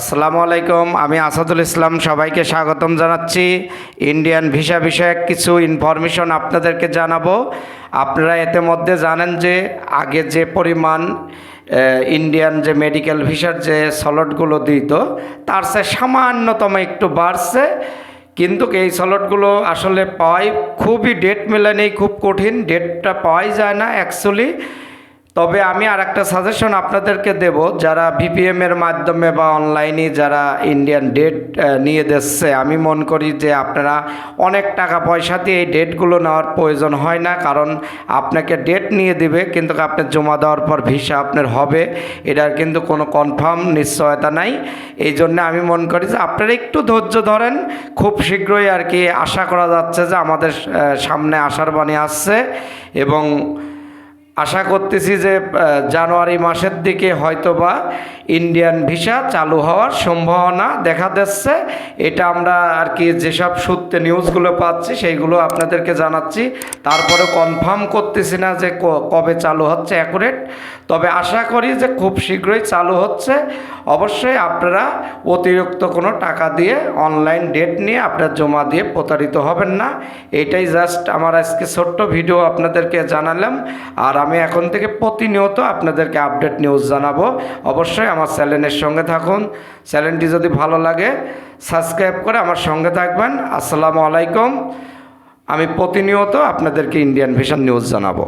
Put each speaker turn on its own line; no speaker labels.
আসসালামু আলাইকুম, আমি আসাদুল ইসলাম, সবাইকে স্বাগতম জানাচ্ছি। ইন্ডিয়ান ভিসা বিষয়ক কিছু ইনফরমেশন আপনাদেরকে জানাব। আপনারা এতে মধ্যে জানেন যে আগে যে পরিমাণ ইন্ডিয়ান যে মেডিকেল ভিসার যে সলটগুলো দিত, তার সে সামান্যতম একটু বাড়ছে। কিন্তু এই সলটগুলো আসলে পাওয়াই খুবই ডেট মেলে নেই খুব কঠিন। ডেটটা পাওয়াই যায় না অ্যাকচুয়ালি তবে আমি আর একটা সাজেশন আপনাদেরকে দেব, যারা ভিপিএম এর মাধ্যমে বা অনলাইনে যারা ইন্ডিয়ান ডেট নিয়ে দিচ্ছে আমি মনে করি যে আপনারা অনেক টাকা পয়সা দিয়ে এই ডেটগুলো নেওয়ার প্রয়োজন হয় না, কারণ আপনাকে ডেট নিয়ে দিবে, কিন্তু আপনার জমা দেওয়ার পর ভিসা আপনার হবে, এটার কিন্তু কোনো কনফার্ম নিশ্চয়তা নাই। এই জন্য আমি মনে করি যে আপনারা একটু ধৈর্য ধরেন, খুব শীঘ্রই আর কি আশা করা যাচ্ছে যে আমাদের সামনে আশার বাণী আসছে এবং আশা করতেছি যে জানুয়ারি মাসের দিকে হয়তোবা ইন্ডিয়ান ভিসা চালু হওয়ার সম্ভাবনা দেখা দিচ্ছে। এটা আমরা আর কি যেসব সূত্রে নিউজগুলো পাচ্ছি, সেইগুলো আপনাদেরকে জানাচ্ছি। তারপরে কনফার্ম করতেছি না যে কবে চালু হচ্ছে অ্যাকুরেট তবে আশা করি যে খুব শীঘ্রই চালু হচ্ছে। অবশ্যই আপনারা অতিরিক্ত কোনো টাকা দিয়ে অনলাইন ডেট নিয়ে আপনার জমা দিয়ে প্রতারিত হবেন না। এটাই জাস্ট আমার আজকে ছোট্ট ভিডিও আপনাদেরকে জানালাম। আর আমি এখন থেকে প্রতিনিয়ত আপনাদেরকে আপডেট নিউজ জানাব। অবশ্যই আমার চ্যানেলের সঙ্গে থাকুন। চ্যানেলটি যদি ভালো লাগে, সাবস্ক্রাইব করে আমার সঙ্গে থাকবেন। আসসালামু আলাইকুম। আমি প্রতিনিয়ত আপনাদেরকে ইন্ডিয়ান ভিশন নিউজ জানাব।